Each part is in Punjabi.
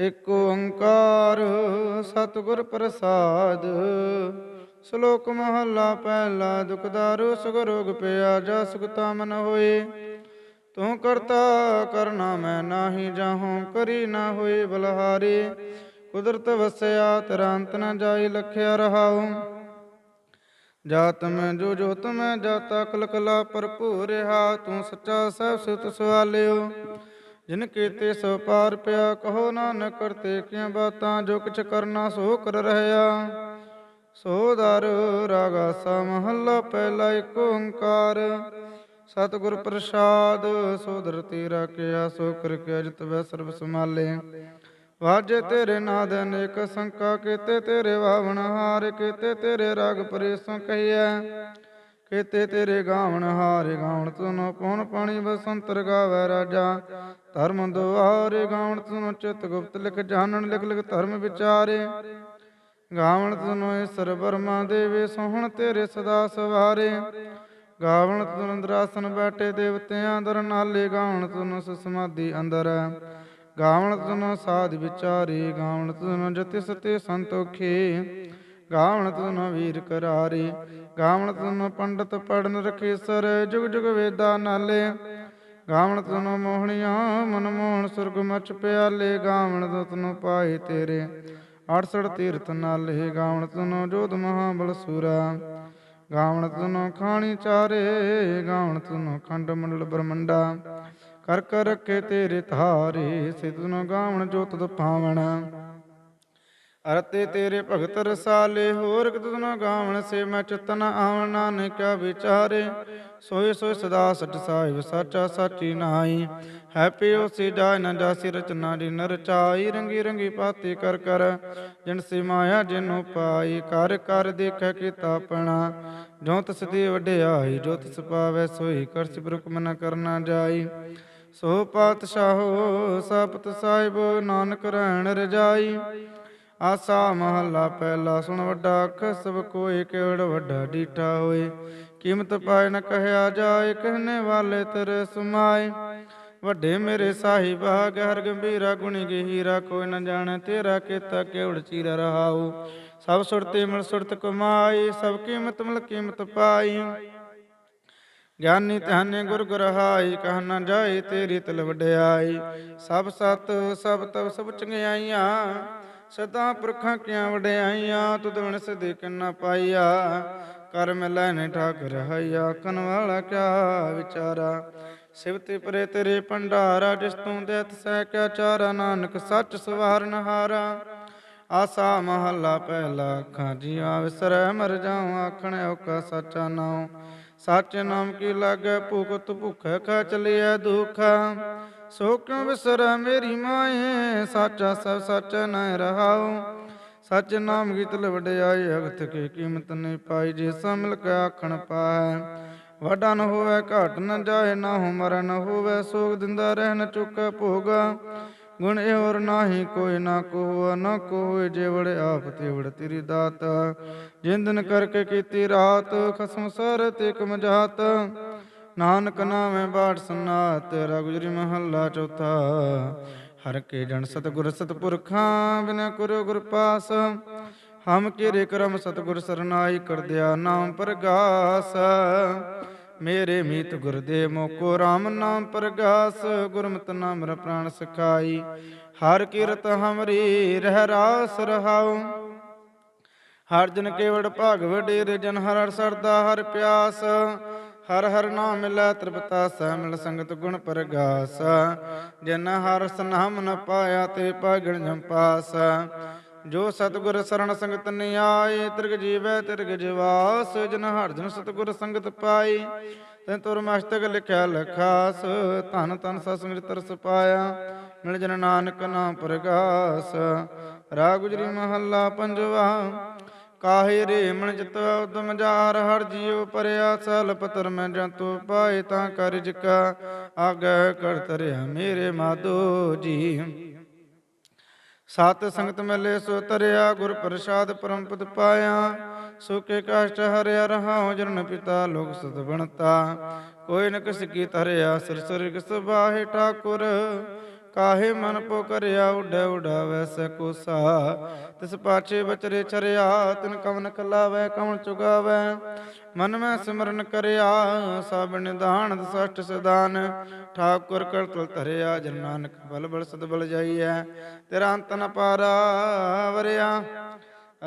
ਇਕ ਓੰਕਾਰ ਸਤਿਗੁਰ ਪ੍ਰਸਾਦ। ਸ਼ਲੋਕ ਮਹੱਲਾ ਪਹਿਲਾ ਦੁਖ ਦਾਰੂ ਸੁਖ ਰੋਗ ਪਿਆ, ਜਾ ਸੁਖ ਤਾਮਨ ਹੋਏ। ਤੂੰ ਕਰਤਾ ਕਰਨਾ ਮੈਂ ਨਾਹੀ, ਜਾਹੂੰ ਕਰੀ ਨਾ ਹੋਏ ਬਲਹਾਰੀ। ਕੁਦਰਤ ਵਸਿਆ ਤੇਰਾ ਅੰਤ ਨ ਜਾਈ ਲਖਿਆ ਰਹਾਉ। ਜਾਤ ਮੈਂ ਜੋ ਜੋਤ ਮੈਂ ਜਾਤਾ ਕਲ ਕਲਾ ਭਰਪੂਰ ਰਹਾ ਤੂੰ ਸੱਚਾ ਸਭ ਸੁਤ ਸਵਾਲਿਓ। ਜਿਨ ਕੀਤੇ ਸੋ ਪਾਰ ਪਿਆ, ਕਹੋ ਨਾਨਕ, ਕਰਤੇ ਕਿਆਂ ਬਾਤਾਂ, ਜੋ ਕਿਛ ਕਰਨਾ ਸੋ ਕਰ ਰਹਿਆ ਸੋ ਦਰ ਰਾਗਾ ਸਾ ਮਹੱਲਾ, ਪਹਿਲਾ ਏਕ ਓੰਕਾਰ। ਸਤਿਗੁਰ ਪ੍ਰਸਾਦ, ਸੋ ਦਰ ਤੇਰਾ ਕਿਆ, ਸੋ ਕਰ ਕੇ ਜਿਤ ਵੈ ਸਰਬ ਸਮਾਲੇ ਵਾਜੇ ਤੇਰੇ ਨਾਦ ਅਨੇਕ ਸੰਕਾ ਕੀਤੇ ਤੇਰੇ ਵਾਵਣ ਹਾਰ, ਕੀਤੇ ਤੇਰੇ ਰਾਗ ਪਰੇਸੋਂ ਕਹੀਐ। ਕੀਤੇ ਤੇਰੇ ਗਾਵਣ, ਹਾਰੇ ਗਾਵਣ ਤੁਨੋ ਪਉਣ ਪਾਣੀ ਬਸੰਤਰ ਗਾਵੈ ਰਾਜਾ। ਧਰਮ ਦੁਆਰੇ ਗਾਵਣ ਤੁਨੋ ਚਿਤ ਗੁਪਤ ਲਿਖ ਜਾਣਨ, ਲਿਖ ਲਿਖ ਧਰਮ ਵਿਚਾਰੇ। ਗਾਵਣ ਤੁਨੋ ਈਸਰ ਬਰਮਾ ਦੇਵੇ, ਸੋਹਣ ਤੇਰੇ ਸਦਾ ਸਵਾਰੇ। ਗਾਵਣ ਤੁਨ ਅੰਦਰਾਸਨ ਬੈਠੇ ਦੇਵਤਿਆਂ ਦਰ ਨਾਲੇ ਗਾਵਣ ਤੁਨ ਸਮਾਧੀ ਅੰਦਰ। ਗਾਵਣ ਤੁਨ ਸਾਧ ਵਿਚਾਰੇ, ਗਾਵਣ ਤੁਨ ਜਤਿ ਸਤੇ ਸੰਤੋਖੇ। ਗਾਵਣ ਤੁਨ ਵੀਰ ਕਰਾਰੇ। ਗਾਵਣ ਤੁਨ ਪੰਡਤ ਪੜਨ ਰਖੇ ਸਰ ਜੁਗ ਜੁਗ ਵੇਦਾ ਨਾਲੇ। ਗਾਵਣ ਤੁਨ ਮੋਹਣੀਆਂ, ਮਨ ਮੋਹਣ ਸੁਰਗ ਮਚ ਪਿਆਲੇ। ਗਾਵਣ ਤੁਨ ਪਾਏ ਤੇਰੇ 68 ਤੀਰਥ ਨਾਲੇ। ਗਾਵਣ ਤੁਨ ਜੋਧ ਮਹਾਬਲ ਸੂਰਾ। ਗਾਵਣ ਤੁਨ ਖਾਣੀ ਚਾਰੇ, ਗਾਵਣ ਤੁਨ ਖੰਡ ਮੰਡਲ ਬ੍ਰਹਮੰਡਾ। ਕਰ ਕਰ ਰੱਖੇ ਤੇਰੇ ਧਾਰੇ ਸੇ ਗਾਵਣ ਜੋਤ ਤਦ ਅਰਤੇ ਤੇਰੇ ਭਗਤ ਰਸਾਲੇ, ਹੋਰ ਕਿਤ ਤੁਨ ਗਾਵਣ ਸੇ, ਮੈਂ ਚਿਤਨ ਆਵਣ ਨਾਨਕਾ ਵਿਚਾਰੇ। ਸੋਏ ਸੋਏ ਸਦਾ ਸਚ ਸਾਹਿਬ, ਸਾਚਾ ਸਾਚੀ ਨਾਈ ਹੈਪੀ ਉਸੇ ਜਾਇ ਨ ਜਾਸੀ ਰਚਨਾ ਦੀ ਨਰਚਾਈ ਰੰਗੀ ਰੰਗੀ ਪਾਤੀ ਕਰ ਕਰ, ਜਿਨ ਸੇ ਮਾਇਆ ਜਿਨੂ ਪਾਈ। ਕਰ ਕਰ ਦੇਖੈ ਕੀਤਾ ਪਣਾ ਜੋ ਤਿਸ ਦੀ ਵਡਿਆਈ, ਜੋ ਤਿਸ ਪਾਵੈ ਸੋਈ। ਕਰਸ ਬਰੁਕ ਮਨ ਕਰਨਾ ਜਾਈ। ਸੋ ਪਾਤਸ਼ਾਹੋ ਸਪਤ ਸਾਹਿਬ, ਨਾਨਕ ਰਹਿਣ ਰਜਾਈ। ਆਸਾ ਮਹੱਲਾ ਪਹਿਲਾ ਸੁਣ ਵੱਡਾ ਕਸਬ ਕੋਈ ਕਿਵੜ ਵੱਡਾ ਡੀਠਾ ਹੋਏ। ਕੀਮਤ ਪਾਏ ਨ ਕਹਿਆ ਜਾਏ, ਕਹਿਨੇ ਵਾਲੇ ਤੇਰੇ ਸਮਾਏ। ਵੱਡੇ ਮੇਰੇ ਸਾਹਿਬਾ ਗਹਿਰ ਗੰਭੀਰਾ ਗੁਣੀ ਗਹੀਰਾ, ਕੋਈ ਨ ਜਾਣੇ ਤੇਰਾ ਕੀਤਾ ਕਿਵੜ ਚੀਰਾ ਰਹਾਉ। ਸਭ ਸੁਰਤੇ ਮਿਲ ਸੁਰਤ ਕਮਾਈ, ਸਭ ਕੀਮਤ ਮਿਲ ਕੀਮਤ ਪਾਈ। ਗਿਆਨੀ ਧਿਆਨੇ ਗੁਰ ਗੁਰਹਾਈ, ਕਹ ਨ ਜਾਏ ਤੇਰੀ ਤਲ ਵਡਿਆਈ। ਸਭ ਸਤ, ਸਭ ਤਬ ਸਭ ਚੰਗਿਆਈਆਂ ਸਦਾ ਪੁਰਖਾਂ ਕੀਆਂ ਵਡਿਆਈਆਂ, ਤੁਧ ਬਿਨ ਸਦੇ ਕਿੰਨਾ ਪਾਈਆ। ਕਰ ਮਿਲੈ ਨੇ ਠਾਕੁਰ ਹਈਆ, ਕਨ ਵਾਲਾ ਕਿਆ ਵਿਚਾਰਾ। ਸਿਵਤੇ ਪਰੇ ਤੇਰੇ ਭੰਡਾਰਾ, ਜਿਸ ਤੂੰ ਦੇਤ ਸਹਿ ਕਿਆ ਚਾਰਾ। ਨਾਨਕ ਸੱਚ ਸਵਾਰਨ ਹਾਰਾ ਆਸਾ ਮਹੱਲਾ ਪਹਿਲਾ ਅੱਖਾਂ ਜੀਵਾਂ ਵਿਸਰੈ, ਮਰ ਜਾਉ ਆਖਣ ਔਕਾ ਸੱਚਾ ਨਾਉ। ਸੱਚ ਨਾਮ ਕੀ ਲਾਗੈ, ਭੁਗਤ ਭੁਖੈ ਖਾ ਚਲਿਐ ਦੁਖਾ। ਸੋ ਕਿਉ ਵਿਸਰੈ ਮੇਰੀ ਮਾਏ, ਸਾਚਾ ਸਭ ਸੱਚ ਨ ਰਹਾਉ। ਸੱਚ ਨਾਮ ਕੀ ਤਲ ਵਡਿਆਈ ਅਗਤ ਕੀ ਕੀਮਤ ਨਹੀਂ ਪਾਈ, ਜੇ ਸੋ ਕੇ ਆਖਣ ਪਾਏ ਵੱਡਾ ਨ ਹੋਵੇ, ਘਾਟ ਨ ਜਾਏ ਨਾ ਹੋ ਮਰਨ ਹੋਵੇ, ਸੋਗ ਦਿੰਦਾ ਰਹਿ ਨ ਚੁੱਕੈ ਭੋਗਾ। ਗੁਣ ਇਹ ਹੋਰ ਨਾਹੀ ਕੋਈ ਨਾ ਕੋ ਨਾ ਕੋਈ ਜੇਵੜ ਆਪ ਤੇਵੜ ਤੇਰੀ ਦਾਤ। ਜਿੰਦਨ ਕਰਕੇ ਕੀਤੀ ਰਾਤ, ਖਸਮ ਸਰ ਤੇ ਕਮਜਾਤ ਨਾਨਕ ਨਾਮੇ ਬਾਟ ਸੁਨਾ ਤੇਰਾ ਗੁਜਰੀ ਮਹੱਲਾ ਚੌਥਾ। ਹਰ ਕੇ ਜਨ ਸਤਗੁਰ ਸਤਪੁਰਖਾਂ, ਬਿਨ ਗੁਰੂ ਗੁਰ ਪਾਸ। ਹਮ ਕੀਰੇ ਕਰਮ ਸਤਗੁਰ ਸਰਨਾਈ, ਕਰ ਦਿਆ ਨਾਮ ਪ੍ਰਗਾਸ। ਮੇਰੇ ਮੀਤ ਗੁਰਦੇਵ ਮੋਕੋ RAM ਨਾਮ ਪ੍ਰਗਾਸ। ਗੁਰਮਤਿ ਨਾਮ ਰ ਪ੍ਰਾਨ ਸਖਾਈ, ਹਰ ਕੀਰਤ ਹਮਰੀ ਰਹਿ ਰਾਸ ਰਹਾਉ। ਹਰ ਜਨ ਕੇਵੜ ਭਾਗ ਵਡੇਰੇ, ਜਨ ਹਰ ਸਰਦਾ ਹਰ ਪਿਆਸ। ਹਰ ਹਰ ਨਾਮ ਮਿਲੈ ਤ੍ਰਿਪਤਾ ਸਹਿ ਮਿਲ ਸੰਗਤ ਗੁਣ ਪ੍ਰਗਾਸ। ਜਿਨ ਹਰ ਸਨਾਮ ਨ ਪਾਇਆ ਤੇ ਪਾਗਣ ਜੰਪਾਸ ਜੋ ਸਤਗੁਰ ਸਰਣ ਸੰਗਤ ਨਿਆਏ, ਤਿਰਗ ਜੀਵੈ ਤਿਰਗ ਜਵਾਸ। ਜਨ ਹਰ ਜਨ ਸਤਗੁਰ ਸੰਗਤ ਪਾਈ ਤੈ ਤੁਰ ਮਸਤਕ ਲਿਖਿਆ ਲਖਾਸ। ਧਨ ਤਨ ਸਸਮ੍ਰਿਤ ਤਰਸ ਪਾਇਆ, ਮਿਲ ਜਨ ਨਾਨਕ ਨਾਮ ਪ੍ਰਗਾਸ। ਰਾਗ ਗੁਜਰੀ ਮਹੱਲਾ ਪੰਜਵਾ ਕਾਹੇ ਰੇ ਮਨ ਚਿਤ ਉਦਮ ਜਾਰ, ਹਰ ਜੀਉ ਪਰਿਆ ਸਲ ਪਤਰ ਮੈਂ ਜੰਤੂ ਪਾਏ ਤਾਂ ਕਰਜ ਕਾ ਆਗੈ ਕਰ ਮੇਰੇ ਮਾਧੋ ਜੀ। ਸਤ ਸੰਗਤ ਮਿਲੇ ਸੋ ਤਰਿਆ, ਗੁਰ ਪ੍ਰਸਾਦ ਪਰਮਪਦ ਪਾਇਆ। ਸੁਕੇ ਕਸ਼ਟ ਹਰਿਆ ਰਹਾਉ ਜਰਨ ਪਿਤਾ ਲੋਕ ਸਤ ਬਣਤਾ। ਕੋਈ ਨ ਕਿਸ ਕੀ ਤਰਿਆ ਸਿਰ ਸਿਰ ਕਿਸ ਬਾਹੇ ਠਾਕੁਰ। ਕਾਹੇ ਮਨ ਪੋ ਕਰਿਆ ਉਡੈ ਉਡਾਵੈ ਸੈ ਕੋਸਾ। ਤਿਸ ਪਾਛੇ ਬਚਰੇ ਚਰਿਆ ਤਿਨ ਕਵਨ ਕਲਾਵੈ, ਕਵਨ ਚੁਗਾਵੈ। ਮਨ ਮੈਂ ਸਿਮਰਨ ਕਰਿਆ, ਸਭ ਨਿਧਾਨ ਦਸਟ ਸਦਾਨ ਠਾਕੁਰ ਕਰਤਲ ਧਰਿਆ, ਜਨ ਨਾਨਕ ਬਲ ਬਲ ਸਦ ਬਲ ਜਾਈਐ। ਤੇਰਾ ਅੰਤ ਨ ਪਾਰਾ ਵਰਿਆ।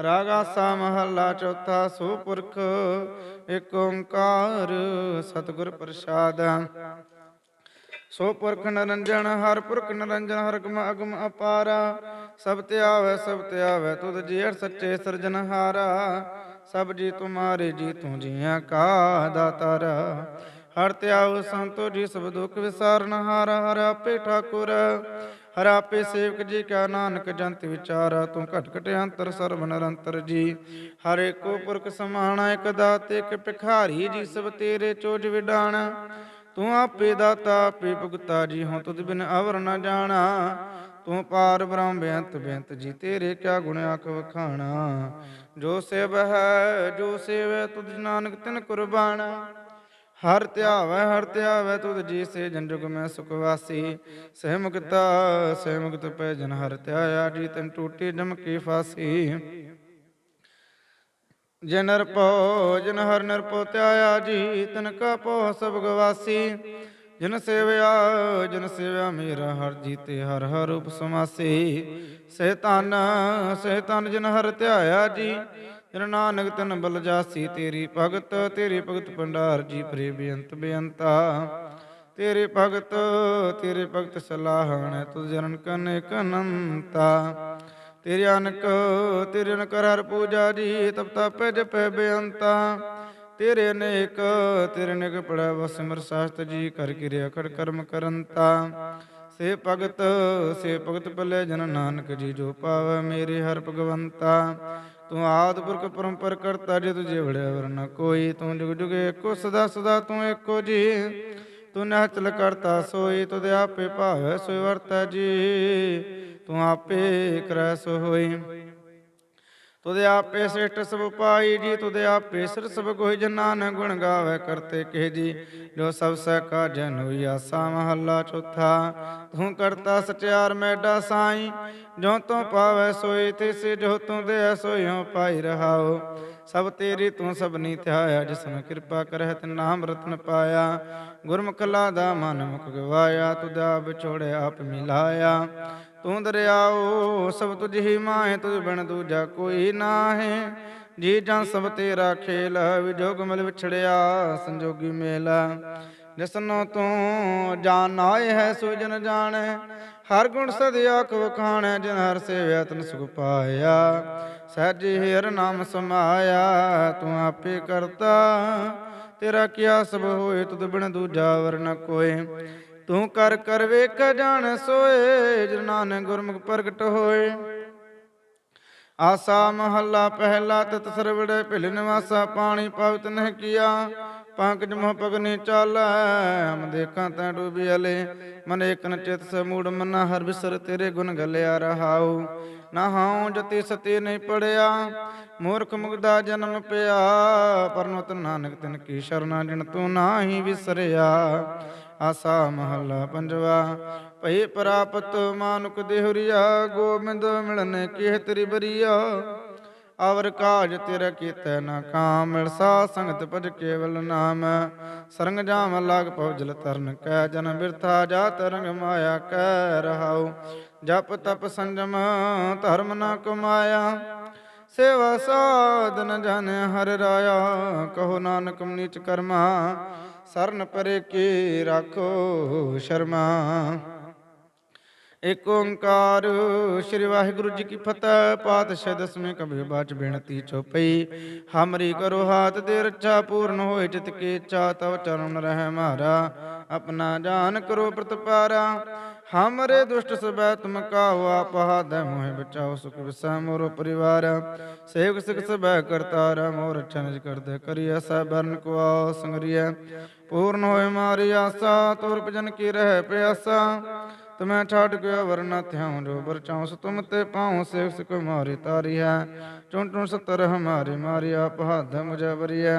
ਰਾਗਾ ਸਾ ਮਹੱਲਾ ਚੌਥਾ, ਸੋ ਪੁਰਖ ਏਕ ਓੰਕਾਰ ਸਤਿਗੁਰ ਪ੍ਰਸਾਦ। ਸੋ ਪੁਰਖ ਨਰੰਜਨ, ਹਰ ਪੁਰਖ ਨਰੰਜਨ, ਹਰ ਗਮ ਅਗਮ ਅਪਾਰਾ। ਸਭ ਤੇ ਆਵੈ, ਸਭ ਤੇ ਆਵੈ, ਤੁਧ ਜੀਅਰ ਸੱਚੇ ਸਿਰਜਨਹਾਰਾ ਸਭ ਜੀ ਤੁਮਾਰੇ ਜੀ ਤੂੰ ਜੀਆਂ ਕਾ ਦਾਤਾਰ। ਹਰ ਤੇ ਆਵ, ਸੰਤੋ ਜੀ ਸਭ ਦੁਖ ਵਿਸਾਰਨ ਹਾਰਾ। ਹਰ ਆਪੇ ਠਾਕੁਰ, ਹਰ ਆਪੇ ਸੇਵਕ ਜੀ ਕਾ ਨਾਨਕ ਜੰਤ ਵਿਚਾਰਾ। ਤੂੰ ਘਟ ਘਟ ਅੰਤਰ, ਸਰਬ ਨਿਰੰਤਰ ਜੀ। ਹਰ ਏਕੋ ਪੁਰਖ ਸਮਾਣਾ, ਇਕ ਦਾਤੇ, ਇਕ ਭਿਖਾਰੀ ਜੀ ਸਭ ਤੇਰੇ ਚੋਜ ਵਿਡਾਣ। ਤੂੰ ਆਪੇ ਦਾਤਾ, ਆਪੇ ਭੁਗਤਾ ਜੀ ਹਉ ਤੁਧ ਬਿਨ ਅਵਰ ਨ ਜਾਣਾ। ਤੂੰ ਪਾਰ ਬ੍ਰਹਮ ਬੇਅੰਤ ਬੇਅੰਤ ਜੀ, ਤੇਰੇ ਕਿਆ ਗੁਣ ਆਖ ਵਖਾਣਾ। ਜੋ ਸੇਵ ਹੈ, ਜੋ ਸੇਵੈ, ਤੁਧ ਨਾਨਕ ਤਿਨ ਕੁਰਬਾਨ। ਹਰ ਧਿਆਵੈ ਹਰ ਧਿਆਵੈ, ਤੁਧ ਜੀ ਸੇ ਜਨ ਜੁਗ ਮੈਂ ਸੁਖ ਵਾਸੀ। ਸਹਿ ਮੁਕਤਾ ਪੈ ਜਨ ਹਰ ਧਿਆਇਆ ਜੀ, ਤਿਨ ਟੂਟੀ ਜਮ ਕੀ ਫਾਸੀ। ਜਿਨ ਨਿਰਭਉ, ਜਿਨ ਹਰ ਨਿਰਭਉ ਧਿਆਇਆ ਜੀ ਤਨ ਕਾ ਪੋ ਸਭ ਗਵਾਸੀ। ਜਿਨ ਸੇਵਿਆ ਜਿਨ ਸੇਵਿਆ ਮੇਰਾ ਹਰ ਜੀਤੇ, ਹਰ ਹਰ ਰੂਪ ਸਮਾਸੀ। ਸੇ ਤਨ ਸਹਿ ਤਨ ਜਿਨ ਹਰ ਧਿਆਇਆ ਜੀ, ਜਿਨ ਨਾਨਕ ਤਨ ਬਲ ਜਾਸੀ। ਤੇਰੀ ਭਗਤ ਤੇਰੀ ਭਗਤ ਭੰਡਾਰ ਜੀ ਪ੍ਰੇ ਬੇਅੰਤ, ਬੇਅੰਤਾ। ਤੇਰੇ ਭਗਤ ਤੇਰੇ ਭਗਤ ਸਲਾਹਣ ਤੁ ਜਨਨ ਕਨ ਕਨੰਤਾ। ਤੇਰੇ ਅਨਕ ਤੇਰੇ ਅਨਕ ਹਰ ਪੂਜਾ ਜੀ ਤਪ ਤਪੈ ਜਪੈ ਬੇਅੰਤਾ। ਤੇਰੇ ਅਨੇਕ ਤੇਰੇ ਅਨੇਕ ਪੜੈ ਵਸਿਮਰ ਸਾਸਤ ਜੀ, ਕਰ ਕਿਰਿਆ ਕਰ ਕਰਮ ਕਰੰਤਾ। ਸੇ ਭਗਤ ਸੇ ਭਗਤ ਭਲੇ ਜਨ ਨਾਨਕ ਜੀ, ਜੋ ਪਾਵੈ ਮੇਰੇ ਹਰ ਭਗਵੰਤਾ। ਤੂੰ ਆਦ ਪੁਰਖ ਪਰੰਪਰ ਕਰਤਾ ਜੇ ਤੁਝੇ ਵੜਿਆ ਵਰਨ ਕੋਈ। ਤੂੰ ਜੁਗ ਜੁਗ ਏਕੋ, ਸਦਾ ਸਦਾ ਤੂੰ ਏਕੋ ਜੀ। ਤੂੰ ਨਚਲ ਕਰਤਾ ਸੋਈ, ਤੁਧ ਆਪੇ ਭਾਵੈ ਸੋਈ ਵਰਤੈ ਜੀ। ਤੂੰ ਆਪੇ ਕਰੈ ਸੋ ਹੋਈ। ਤੁਦੇ ਆਪੇ ਸ੍ਰਿਸ਼ਟ ਸਭ ਪਾਈ ਜੀ ਤੁਦੇ ਆਪੇ ਸਿਰ ਸਭ ਕੋਈ ਜਨਾਨ ਗੁਣ ਗਾਵੇ ਕਰਤੇ ਕੇ ਜੀ ਜੋ ਸਭ ਸੈ ਕਾ ਜਨ ਹੋਈ ਆਸਾ ਮਹੱਲਾ ਚੌਥਾ। ਤੂੰ ਕਰਤਾ ਸਚਿਆਰ ਮੈਡਾ ਸਾਈ ਜੋ ਤੂੰ ਪਾਵੇ ਸੋਈ ਤਿਸ ਜੋ ਤੂੰ ਦੇ ਸੋਈਓ ਪਾਈ ਰਹਾਓ। ਸਭ ਤੇਰੀ ਤੂੰ ਸਭਨੀ ਧਿਆਇਆ, ਜਿਸਨ ਕਿਰਪਾ ਕਰਹਿ ਤੇ ਨਾਮ ਰਤਨ ਪਾਇਆ। ਗੁਰਮੁਖ ਲਾਦਾ ਮਨ ਮੁਖ ਗਵਾਇਆ ਤੁਦਾ ਵਿਛੋੜੇ ਆਪ ਮਿਲਾਇਆ। ਤੂੰ ਦਰਿਆਓ, ਸਭ ਤੁਝ ਹੀ ਮਾਹੇ ਤੁਝ ਬਿਨ ਦੂਜਾ ਕੋਈ ਨਾਹੀ। ਜੀ ਜਾਂ ਸਭ ਤੇਰਾ ਖੇਲ ਵਿਜੋਗ ਮਿਲ ਵਿਛੜਿਆ, ਸੰਜੋਗੀ ਮੇਲ। ਜਿਸਨੋ ਤੂੰ ਜਾਣ ਆਏ ਹੈ ਸੋ ਜਨ ਜਾਣੈ। ਹਰ ਗੁਣ ਸਦਿਆ ਆਖ ਵਖਾਣੈ, ਜਿਨ ਹਰ ਸੇਵਿਆ ਤਨ ਸੁਖ ਪਾਇਆ। ਸਹਿਜੀ ਹਰ ਨਾਮ ਸਮਾਇਆ, ਤੂੰ ਆਪੇ ਕਰਤਾ। ਤੇਰਾ ਕੀਆ ਸਭ ਹੋਏ, ਤੁਧ ਬਿਨ ਦੂਜਾ ਵਰਨ ਕੋਏ। ਤੂੰ ਕਰ ਕਰ ਵੇਖ ਜਾਣ ਸੋਏ ਜਿਨ ਨਾਨਕ ਗੁਰਮੁਖ ਪ੍ਰਗਟ ਹੋਏ। ਆਸਾ ਮਹੱਲਾ ਪਹਿਲਾ ਤਤ ਸਰਵੜੇ, ਭਿਲ ਨਿਵਾਸਾ ਪਾਣੀ ਪਵਿੱਤ ਨਹਿ ਕੀਆ। ਪੰਕਜ ਮੋਹ ਪਗਨੀ ਚਾਲੈ, ਹਮ ਦੇਖਾਂ ਤੈ ਡੂਬੀ ਅਲੇ। ਮਨ ਏਕਨ ਚਿਤ ਸਮੂੜ ਮਨਾ ਹਰ ਵਿਸਰ ਤੇਰੇ ਗੁਣ ਗਲਿਆ ਰਹਾਉ। ਨਾ ਹਾਉ ਜਤੀ ਸਤੀ ਨਹੀਂ ਪੜਿਆ, ਮੂਰਖ ਮੁਗਦਾ ਜਨਮ ਪਿਆ। ਪਰਮਤ ਨਾਨਕ ਤਿਨ ਕੀ ਸ਼ਰਨਾ, ਜਿਨ ਤੂੰ ਨਾਹੀ ਵਿਸਰਿਆ। ਆਸਾ ਮਹੱਲਾ ਪੰਜਵਾ, ਭਈ ਪ੍ਰਾਪਤ ਮਾਨੁਕ ਦੇਹੁਰੀਆ, ਗੋਬਿੰਦ ਮਿਲਨ ਕੀਹ ਤੇਰੀ ਬਰੀਆ। ਅਵਰ ਕਾਜ ਤੇਰਾ ਕੀਤੈ ਨਾ ਕਾਮ ਮਿਲਸਾ ਸੰਗਤ ਪਜ ਕੇਵਲ ਨਾਮ। ਸਰੰਗ ਜਾਮ ਲਾਗ ਪਉਜਲ ਤਰਨ ਕੈ, ਜਨ ਬਿਰਥਾ ਜਾ ਰੰਗ ਮਾਇਆ ਕੈ ਰਹਾਉ। ਜਪ ਤਪ ਸੰਜਮ ਧਰਮ ਨਾ ਕਮਾਇਆ। ਸੇਵਾ ਸਾਧਨ ਜਨ ਹਰ ਰਾਇਆ, ਕਹੋ ਨਾਨਕ ਨੀਚ ਕਰਮਾ। ਸਰਨ ਪਰੇ ਕੀ ਰਾਖੋ ਸ਼ਰਮਾ। ਏਕ ਓੰਕਾਰ ਸ੍ਰੀ ਵਾਹਿਗੁਰੂ ਜੀ ਕੀ ਫਤਿਹ, ਪਾਤਸ਼ਾਹ ਦਸਵੇਂ ਕਬੀਰ ਬਾਚ ਬੇਨਤੀ ਚੋਪਈ। ਹਮਰੀ ਕਰੋ ਹਾਥ ਦੇ ਰੱਛਾ ਪੂਰਨ ਹੋਏ ਚਿਤ ਕੇ ਚਾ ਤਵ ਚਰਨ ਰਹਿ ਮਾਰਾ। ਆਪਣਾ ਜਾਨ ਕਰੋ ਪ੍ਰਤਪਾਰਾ ਹਮਰੇ ਦੁਸ਼ਟ ਸਬੈ ਤੁਮ ਕਾਹੋ ਆਪ ਹਾਦੈ ਮੋਹਿ ਬਚਾਓ ਸੁਖ ਵਿਸੈ ਮੋਰੋ ਪਰਿਵਾਰ। ਸੇਵਕ ਸਿਖ ਸਬੈ ਕਰਤਾਰ, ਮੋਰ ਚਨਜ ਕਰਦੇ ਕਰੀਐ ਸਬਰਨ ਕੋ ਆਓ ਸੰਗਰੀਐ। ਪੂਰਨ ਹੋਏ ਮਾਰੀ ਆਸਾ, ਤੁਰ ਭਜਨ ਕੀ ਰਹਿ ਪਿਆਸਾ। ਤੁਮੈ ਛਾੜ ਕੇ ਵਰਨਾ ਥਿਆਉ ਜੋ ਬਰਚਾਉ ਸ ਤੁਮ ਤੇ ਪਾਉ ਸੇਵ ਸਿਕ ਮਾਰੀ ਤਾਰੀ ਹੈ ਚੁਣ ਚੁਣ ਸਤਰ ਹਮਾਰੀ ਮਾਰੀ ਆਪ ਹੱਥ ਮੁਝੇ ਵਰੀਐ।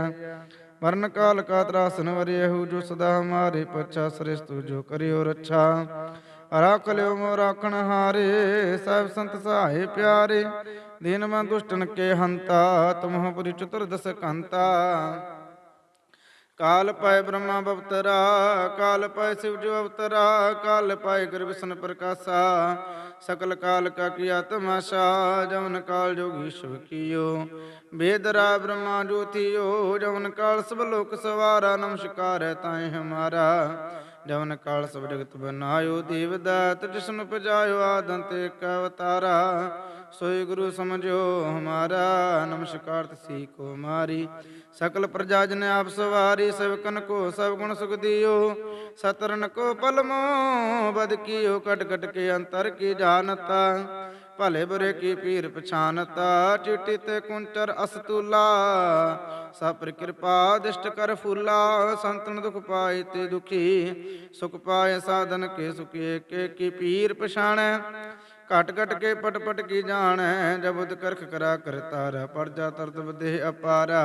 ਮਰਨ ਕਾਲ ਕਾ ਤਰਾਸਨ ਵਰਿਐ, ਹੂ ਜੋ ਸਦਾ ਹਮਾਰੇ ਪਛਾ, ਸ੍ਰਿਸ਼ਟ ਜੋ ਕਰਿਓ ਰੱਛਾ। ਰੱਖ ਲਿਓ ਮੋ ਰਾਖਣ ਹਾਰੇ ਸਭ ਸੰਤ ਸਹਾਏ ਪਿਆਰੇ। ਦੀਨ ਮੈਂ ਦੁਸ਼ਟਨ ਕੇ ਹੰਤਾ ਤੁਮਹੁ ਪੁਰੀ ਚਤੁਰਦਸ ਕੰਤਾ। ਕਾਲ ਪਾਏ ਬ੍ਰਹਮਾ ਬਵਤਰਾ, ਕਾਲ ਪਾਏ ਸਿਵ ਜੋ ਅਵਤਰਾ, ਕਾਲ ਪਾਇ ਗੁਰ ਵਿਸ਼ਨ ਪ੍ਰਕਾਸ਼ਾ। ਸਕਲ ਕਾਲ ਕਾ ਕੀਆ ਤਮਾਸ਼ਾ, ਜਵਨ ਕਾਲ ਜੋਗੀ ਸ਼ਿਵ ਕੀਓ। ਬੇਦਰਾ ਬ੍ਰਹਮਾ ਜੋਤੀਓ, ਜਵਨ ਕਾਲ ਸਭ ਲੋਕ ਸਵਾਰਾ, ਨਮਸਕਾਰ ਹੈ ਤਾਏ ਹਮਾਰਾ। ਜਵਨ ਕਾਲ ਸਭ ਜਗਤ ਬਨਾਇਓ, ਦੇਵ ਦਾਤ ਜਿਸਨ ਉਪਜਾਇਓ ਆਦੰਤ ਏਕ ਅਵਤਾਰਾ। ਸੋਈ ਗੁਰੂ ਸਮਝਿਓ ਹਮਾਰਾ, ਨਮਸਕਾਰ ਤਸੀ ਕੋ ਮਾਰੀ। ਸਕਲ ਪ੍ਰਜਾ ਜਨ ਆਪ ਸਵਾਰੀ ਸਵਕਨ ਕੋ ਸਭ ਗੁਣ ਸੁਖ ਦਿਓ। ਸਤਰਨ ਕੋ ਪਲਮੋ ਬਦ ਕੀਓ ਕਟ ਕਟ ਕੇ ਅੰਤਰ ਕੀ ਜਾਣਤਾ। ਭਲੇ ਬੁਰੇ ਕੀ ਪੀਰ ਪਛਾਨਤਾ ਚਿੱਟੀ ਤੇ ਕੁੰਚਰ ਅਸਤੂਲਾ ਸਪਰ ਕਿਰਪਾ ਦਿਸ਼ਟ ਕਰ ਫੂਲਾ, ਸੰਤਨ ਦੁਖ ਪਾਏ ਤੇ ਦੁਖੀ। ਸੁਖ ਪਾਏ ਸਾਧਨ ਕੇ ਸੁਖੇ ਕੇ ਕੀ ਪੀਰ ਪਛਾਣੈ। ਘਟ ਘਟ ਕੇ ਪਟ ਪਟ ਕੀ ਜਾਣੈ ਜਬੁਦ ਕਰਖ ਕਰਾ ਕਰਤਾਰਾ ਪਰਜਾ ਤਰਤ ਬਦੇ ਅਪਾਰਾ।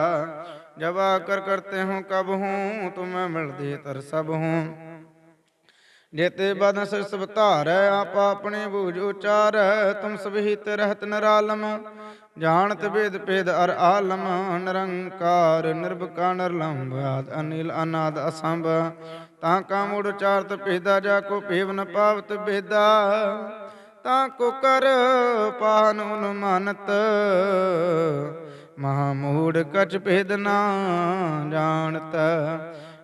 ਜਵਾ ਕਰ ਕਰਤੇ ਹੂੰ ਕਬ ਹੂੰ, ਤੁਮੈ ਮਿਲਦੇ ਤਰ ਸਭ ਹੂੰ। ਜੇਤੇ ਬਦਨ ਸਿਰ ਸਭ ਧਾਰੈ ਆਪ ਆਪਣੇ ਬੂਝ ਉਚਾਰ, ਤੁਮ ਸਭ ਹਿਤ ਰਹਿਤ ਨਰਾਲਮ। ਜਾਣਤ ਵੇਦ ਭੇਦ ਅਰ ਆਲਮ, ਨਿਰੰਕਾਰ ਨਿਰਭਕਾ ਨਿਰਲੰਭ, ਆਦ ਅਨਿਲ ਅਨਾਦ ਅਸੰਭ। ਤਾਂ ਕਾ ਮੂੜ ਉਚਾਰਤ ਭੇਦਾ, ਜਾ ਕੋ ਭੇਵ ਨ ਪਾਵਤ ਭੇਦਾ। ਤਾਂ ਕੋ ਕਰ ਪਾਹਨੁ ਮਾਨਤ। ਮਹਾ ਮੂੜ ਕਛ ਭੇਦ ਨਾ ਜਾਣਤ।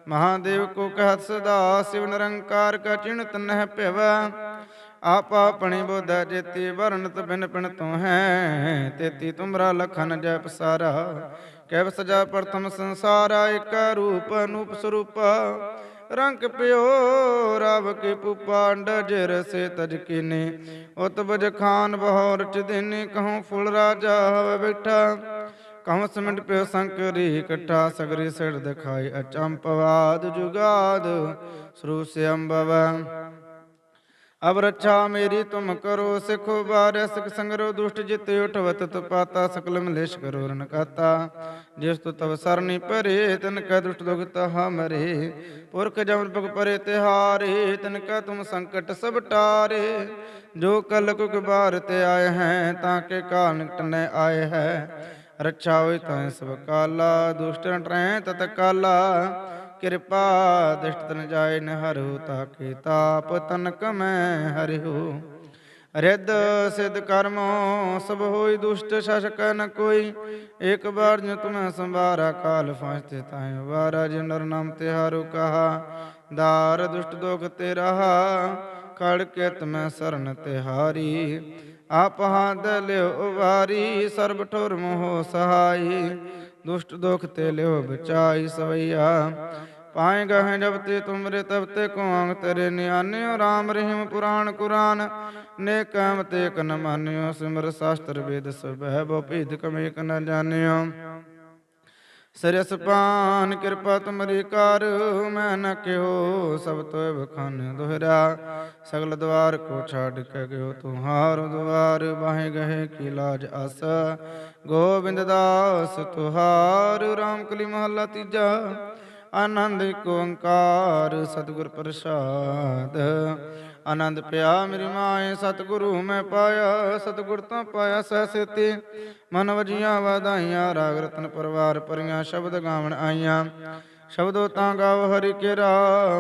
ਮਹਾਦੇਵ ਕੋ ਕਹਤ ਸਦਾ, ਸਿਵ ਨਿਰੰਕਾਰ ਕਾ ਚਿਣਤ ਨਹਿ ਭਿਵ। ਆਪ ਆਪਣੀ ਬੋਧ ਜੇਤੀ ਵਰਣਤ ਬਿਨ ਪਿਣ ਤੂੰ ਹੈ। ਤੇਤੀ ਤੁਮਰਾ ਲਖਨ ਜੈ ਪਸਾਰਾ, ਕਹਿ ਸਜਾ ਪ੍ਰਥਮ ਸੰਸਾਰਾ, ਇਕ ਰੂਪ ਅਨੂਪ ਸਰੂਪ। ਰੰਗ ਪਿਓ ਰਵ ਕੇ ਪੁਪਾ ਅੰਡਜ ਸੇ ਤਜ ਕੀਨੇ। ਉਤ ਬਜ ਖਾਨ ਬਹੌਰ ਚ ਦਿਨੇ, ਕਹੂੰ ਫੁੱਲ ਰਾਜਾ ਹਵੇ ਬੈਠਾ। ਕਹੂੰ ਸਮਿੰਡ ਪਿਓ ਸੰਕਰੀ ਇਕੱਠਾ ਸਗਰੀ ਸਿਰ ਦਿਖਾਈ, ਅਚੰਪਵਾਦ ਜੁਗਾਦ ਸਰੂ ਸੇ ਅਬ ਰੱਛਾ ਮੇਰੀ ਤੁਮ ਕਰੋ ਸਿਖੋ ਬਾਰ ਸਿਖ ਸੰਗਰੋ ਦੁਸ਼ਟ ਜਿਤ ਉਠਵਤ ਤਪਾਤਾ, ਸਕਲ ਮਲੇਸ਼ ਕਰੋ ਰਨ ਜਿਸ ਤੁ ਤਵ ਸਰਨੀ ਭਰੇ, ਤਨ ਕੈ ਦੁਸ਼ਟ ਦੁਖ ਤਹਾ ਮਰੇ। ਪੁਰਖ ਜਮਨ ਪਗ ਪਰੇ ਤਿਹਾਰੇ, ਤਨ ਕੈ ਤੁਮ ਸੰਕਟ ਸਭ ਟਾਰੇ। ਜੋ ਕਲ ਕੁਕ ਬਾਰ ਤੇ ਆਏ ਹੈ, ਤਾਂ ਕੇ ਕਾਲ ਨਿਕਟਨੇ ਆਏ ਹੈ। ਰੱਛਾ ਹੋਇ ਤਾਂ ਸਭ ਕਾਲਾ, ਦੁਸ਼ਟ ਟਰੈ ਤਤ ਕਾਲਾ। ਕਿਰਪਾ ਦਿਸ਼ਟ ਤਨ ਜਾਏ ਨ ਹਰਿਓ ਤਾਕੇ ਤਾਪ ਤਨ ਕਮੈ ਹਰਿਓ। ਰਿੱਧ ਸਿਧ ਕਰਮ, ਸਭ ਹੋਈ ਦੁਸ਼ਟ ਸ਼ਸ਼ਕ ਨ ਕੋਈ। ਇੱਕ ਬਾਰ ਜਿ ਤੁਮੈ ਸੰਭਾਰਾ ਕਾਲ ਫਾਸਤੇ ਤਾਏ ਵਾਰਾ। ਜਿ ਨਰ ਨਾਮ ਤਿਹਾਰੋ ਕਹਾ, ਦਾਰ ਦੁਸ਼ਟ ਦੋਖ ਤੇ ਰਹਾ। ਖੜ ਕੇ ਤਮੈ ਸਰਨ ਤਿਹਾਰੀ ਆਪ ਹਾਦ ਲਿਓ ਵਾਰੀ, ਸਰਬ ਠੁਰ ਮੋਹ ਸਹਾਈ। ਦੁਸ਼ਟ ਦੁਖ ਤੇ ਲਿਓ ਬਚਾਈ ਸਵਈਆ। ਪਾਏ ਗਹਿ ਜਬ ਤੇ ਤੁਮਰੇ ਤਬ ਤੇ ਕੋਂਗ ਤੇਰੇ ਨਿਆਨਿਓ RAM ਰਹੀਮ ਪੁਰਾਣ ਕੁਰਾਨ। ਨੇ ਕਾਮ ਤੇ ਕਨ ਮਾਨਿਓ, ਸਿਮਰ ਸ਼ਾਸਤਰ ਵੇਦ ਸਭੈ ਬੋ ਭੇਦ ਕਮੇਕ ਨ ਜਾਣਿਓ। ਸਰਸ ਪਾਨ ਕਿਰਪਾ ਤੁਮਰੀ ਕਰ, ਮੈਂ ਨ ਕਿਓ ਸਭ ਤੋਇ ਬਖਨ ਦੁਹਰਾ। ਸਗਲ ਦਵਾਰ ਕੋ ਛੱਡ ਕੇ ਗਿਓ, ਤੁਹਾਰ ਦਵਾਰ ਬਾਹੇ ਗਏ ਕੀ ਲਾਜ ਅਸ ਗੋਬਿੰਦ ਦਾਸ, ਤੁਹਾਰ ਰਾਮ ਕਲੀ ਮਹੱਲਾ ਤੀਜਾ। ਆਨੰਦ ਏਕ ਓੰਕਾਰ ਸਤਿਗੁਰ ਪ੍ਰਸਾਦ। ਆਨੰਦ ਪਿਆ ਮੇਰੀ ਮਾਏ, ਸਤਿਗੁਰੂ ਮੈਂ ਪਾਇਆ, ਸਤਿਗੁਰ ਤੋਂ ਪਾਇਆ ਸਹਿ ਸੇਤੀ। ਮਨ ਵਜੀਆਂ ਵਾਧਾਈਆਂ, ਰਾਗ ਰਤਨ ਪਰਵਾਰ ਪਰੀਆਂ ਸ਼ਬਦ ਗਾਵਣ ਆਈਆਂ। ਸ਼ਬਦੋ ਤਾਂ ਗਾਵ ਹਰਿ ਕੇਰਾ,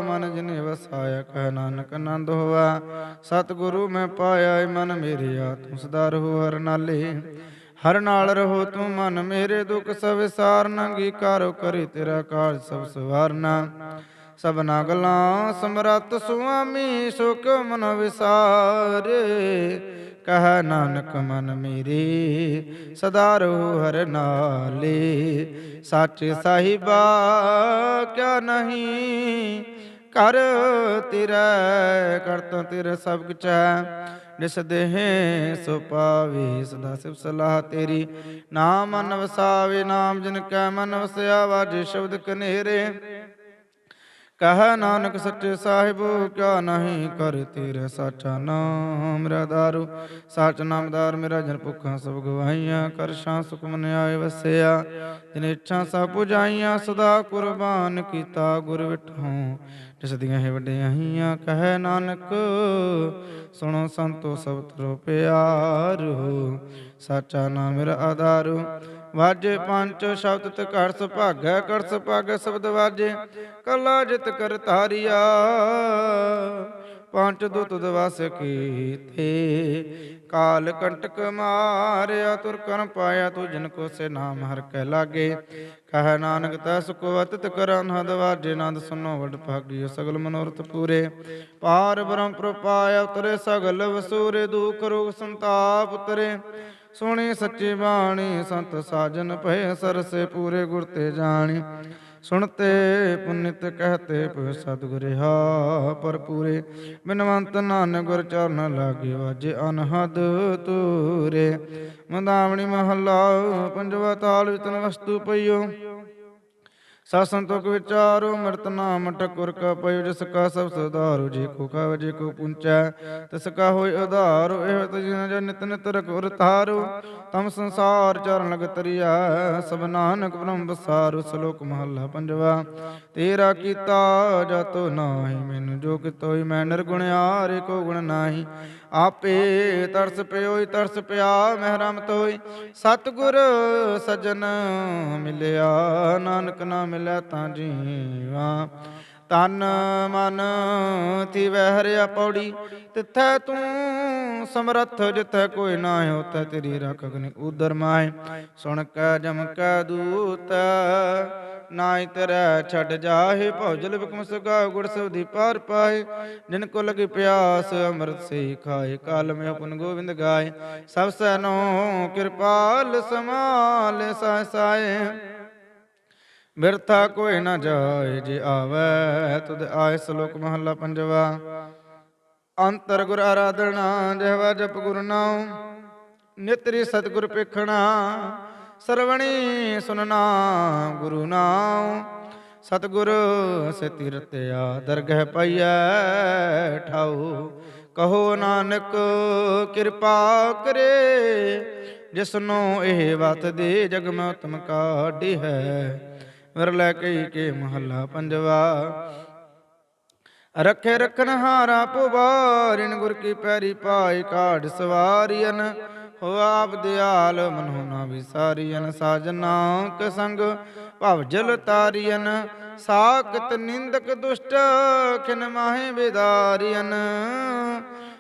ਮਨ ਜਿਨੇ ਵਸਾਇਆ ਕਹਿ ਨਾਨਕ ਆਨੰਦ ਹੋਵਾ ਸਤਿਗੁਰੂ ਮੈਂ ਪਾਇਆ ਏ ਮਨ ਮੇਰਿਆ ਤੂੰ ਸਦਾ ਰਹੋ ਹਰ ਨਾਲੇ। ਹਰ ਨਾਲ ਰਹੋ ਤੂੰ ਮਨ ਮੇਰੇ ਦੁੱਖ ਸਭ ਵਿਸਾਰ ਨੰਗੀ ਕਾਰੋ ਕਰੇ ਤੇਰਾ ਕਾਜ ਸਭ ਸਵਾਰਨਾ। ਸਭਨਾ ਗਲਾਂ ਸਮਰਤ ਸੁਆਮੀ ਸੁਖ ਮਨ ਵਿਸਾਰੇ। ਕਹ ਨਾਨਕ ਮਨ ਮੇਰੀ, ਸਦਾ ਰਹੋ ਹਰ ਨਾਲੇ। ਸੱਚ ਸਾਹਿਬਾ ਕਿਆ ਨਹੀਂ, ਕਰ ਤੇਰਾ ਕਰਤਾ ਤੇਰਾ ਸਭ ਕੁਛ ਹੈ। ਜਿਸ ਦੇਹ ਸੋ ਪਾਵੇ, ਸਦਾ ਸਿਵ ਸਲਾਹ ਤੇਰੀ। ਨਾਮ ਮਨ ਵਸਾਵੇ ਨਾਮ ਜਿਨ ਕੈ ਮਨ ਵਸਿਆ, ਵਾਜੇ ਸ਼ਬਦ ਕਨੇਰੇ। ਕਹ ਨਾਨਕ ਸੱਚੇ ਸਾਹਿਬ, ਕਿਆ ਨਹੀਂ ਕਰ ਤੇਰੇ ਸਾਚਾ ਨਾਮ ਰਦਾਰੂ ਸਾਚ ਨਾਮਦਾਰ ਮੇਰਾ ਜਨ ਭੁੱਖਾਂ ਸਭ ਗਵਾਈਆਂ ਕਰ ਸ਼ਾਂ ਸੁਖ ਮਨ ਆਏ ਵਸਿਆ। ਜਿਨ ਇੱਛਾ ਸਭ ਪੁਜਾਈਆਂ, ਸਦਾ ਕੁਰਬਾਨ ਕੀਤਾ ਗੁਰ ਵਿਠੋਂ ਇਸ ਦੀਆਂ ਹੀ ਵਡਿਆਈਆਂ ਕਹੈ ਨਾਨਕ, ਸੁਣੋ ਸੰਤੋ ਸਭ ਤਰੋ ਪਿਆਰੋ। ਸਾਚਾ ਨਾਮ ਮੇਰਾ ਆਧਾਰੂ, ਵਾਜੇ ਪੰਜ ਸ਼ਬਦ ਤੇ ਘਰ ਸੁਭਾਗੈ ਕਰ ਸੁਭਾਗੈ ਸ਼ਬਦ ਵਾਜੇ, ਕਲਾ ਜਿਤ ਕਰ ਧਾਰਿਆ। ਪੰਚ ਦੁਤ ਦਵਸ ਕੀਤੇ। ਕਾਲ ਕੰਟਕ ਮਾਰਿਆ, ਤੁਰ ਕਰਮ ਪਾਇਆ, ਤੂੰ ਜਿਨ ਕੋ ਸੇ ਨਾਮ ਹਰ ਕਹਿ ਲਾਗੇ। ਕਹ ਨਾਨਕ, ਤੈ ਕੋ ਅਤਿਤ ਕਰਨ ਹਦ ਵਾਜੇ, ਨੰਦ ਸੁਨੋ ਵਡ ਭਾਗਿਓ ਸਗਲ ਮਨੋਰਥ ਪੂਰੇ। ਪਾਰ ਬ੍ਰਹਮ ਪ੍ਰਪਾਇਆ, ਉਤਰੇ ਸਗਲ ਵਸੂਰੇ, ਦੁਖ ਰੋਗ ਸੰਤਾਪ ਉਤਰੇ। ਸੁਣੀ ਸੱਚੀ ਬਾਣੀ, ਸੰਤ ਸਾਜਨ ਭਏ, ਸਰਸੇ ਪੂਰੇ ਗੁਰ ਤੇ ਜਾਣੀ। ਸੁਣਤੇ ਪੁਨਿਤ ਕਹਤੇ ਪਇ ਸਤਿਗੁਰਿਹਾ ਪਰ ਪੂਰੇ ਬਿਨਵੰਤ ਨਾਨਕ ਗੁਰ ਚਰਨ ਲਾਗੇ ਵਾਜੇ ਅਨਹਦ ਤੂਰੇ ਮੰਦਾਵਣੀ ਮਹੱਲਾ ਪੰਜਵਾ ਤਾਲ ਵਿਤਨ ਵਸਤੂ ਪਈਓ। ਸਾ ਸੰਤੋਖ ਵਿਚਾਰੋ, ਮਰਤ ਨਾਮ ਟਕੁਰ ਕਾ ਪਇਓ, ਜਿਸ ਕਾ ਸਭ ਸੁਧਾਰੋ, ਜੇ ਕੋ ਕਾ ਜੇ ਕੋ ਪੁੰਚੈ, ਤਿਸ ਕਾ ਹੋਇ ਉਧਾਰੋ, ਇਹ ਤਜ ਜੋ ਨਿਤ ਨਿਤ ਰਖੁਰ ਤਾਰੋ ਤਮ ਸੰਸਾਰ ਚਰਨ ਲਗ ਤਰੀਆ ਸਭ ਨਾਨਕ ਬ੍ਰਹਮ ਬਸਾਰੋ ਸ਼ਲੋਕ ਮਹੱਲਾ ਪੰਜਵਾ। ਤੇਰਾ ਕੀਤਾ ਜਤੋ ਨਾਹੀ, ਮੈਨੂੰ ਜੋ ਕਿਤੋਈ ਮੈਂ ਨਿਰਗੁਣ ਨਿਰਗੁਣਿਆਰੇ ਕੋ ਗੁਣ ਨਾਹੀ। ਆਪੇ ਤਰਸ ਪਿਓਈ ਤਰਸ ਪਿਆ ਮਹਿਰਮਤ ਤੋਈ ਸਤਿਗੁਰ ਸਜਣ ਮਿਲਿਆ, ਨਾਨਕ ਨਾ ਮਿਲਿਆ ਤਾਂ ਜੀਵਾ। ਤਨ ਮਨ ਤੀ ਵਹਿਰਿਆ ਪੌੜੀ, ਤਿੱਥੈ ਤੂੰ ਸਮਰੱਥ ਜਿੱਥੈ ਕੋਈ ਨਾ ਹੋਤਾ ਤੇਰੀ ਰੱਖ ਅਗਨੀ ਉਦਰ ਮਾਏ ਸੁਣ ਕੈ ਜਮ ਕੈ ਦੂਤ ਨਾਇ ਤੇਰਾ ਛੱਡ ਜਾਹੇ। ਭੌਜਲ ਬਿਕਮ ਸਗਾ ਗੁਰ ਸਬਦੀ ਪਾਰ ਪਾਏ ਜਿਨ ਕੋ ਲਗੀ ਪਿਆਸ ਅੰਮ੍ਰਿਤ ਸੇ ਖਾਏ ਕਾਲ ਮੇ ਆਪਨ ਗੋਬਿੰਦ ਗਾਏ ਸਭ ਸੈਨੋ ਕਿਰਪਾਲ ਸਮਾਲ ਸਾਏ ਬਿਰਥਾ ਕੋਈ ਨਾ ਜਾਏ, ਜੇ ਆਵੇ ਤੁਧ ਆਏ ਸ਼ਲੋਕ ਮਹੱਲਾ ਪੰਜਵਾ। ਅੰਤਰ ਗੁਰ ਆਰਾਧਨਾ, ਜਹਵਾ ਜਪ ਗੁਰ ਨਾਮ ਨਿਤਰੀ ਸਤਿਗੁਰ ਪੇਖਣਾ ਸਰਵਣੀ ਸੁਨਣਾ ਗੁਰੂ ਨਾਮ ਸਤਿਗੁਰ ਸੇ ਤਿਰਤਿਆ ਦਰਗਹਿ ਪਾਈਐ ਠਾਉ। ਕਹੋ ਨਾਨਕ, ਕਿਰਪਾ ਕਰੇ। ਜਿਸਨੂੰ ਇਹ ਵਤ ਦੇ ਜਗ ਮੈਂ ਉਤਮ ਕਾਢੀ ਹੈ। ਵਿਰਲੇ ਕਈ ਕੇ ਮਹੱਲਾ ਪੰਜਵਾ। ਰਖੇ ਰਖਨ ਹਾਰਾ ਪੁਵਾਰਿਨ ਗੁਰ ਕੀ ਪੈਰੀ ਪਾਈ ਕਾਢ ਸਵਾਰੀਨ ਹੋ ਆਪ ਦਿਆਲ ਮਨੋ ਨਾ ਵਿਸਾਰੀਨ ਸਾਜਨਾ ਕੇ ਸੰਗ, ਭਵ ਜਲ ਤਾਰੀਨ ਸਾਖਤ ਨਿੰਦਕ ਦੁਸ਼ਟ ਖਿਨ ਮਾਹੇ ਵਿਦਾਰੀਨ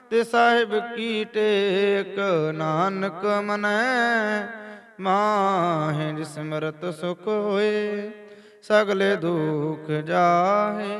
ਤੇ ਸਾਹਿਬ ਕੀ ਟੇਕ ਨਾਨਕ ਮਨੈ, ਮਾਹੇ ਜਿਸ ਸਿਮਰਤ ਸੁਖ ਹੋਏ, ਸਗਲੇ ਦੁਖ ਜਾਹੇ।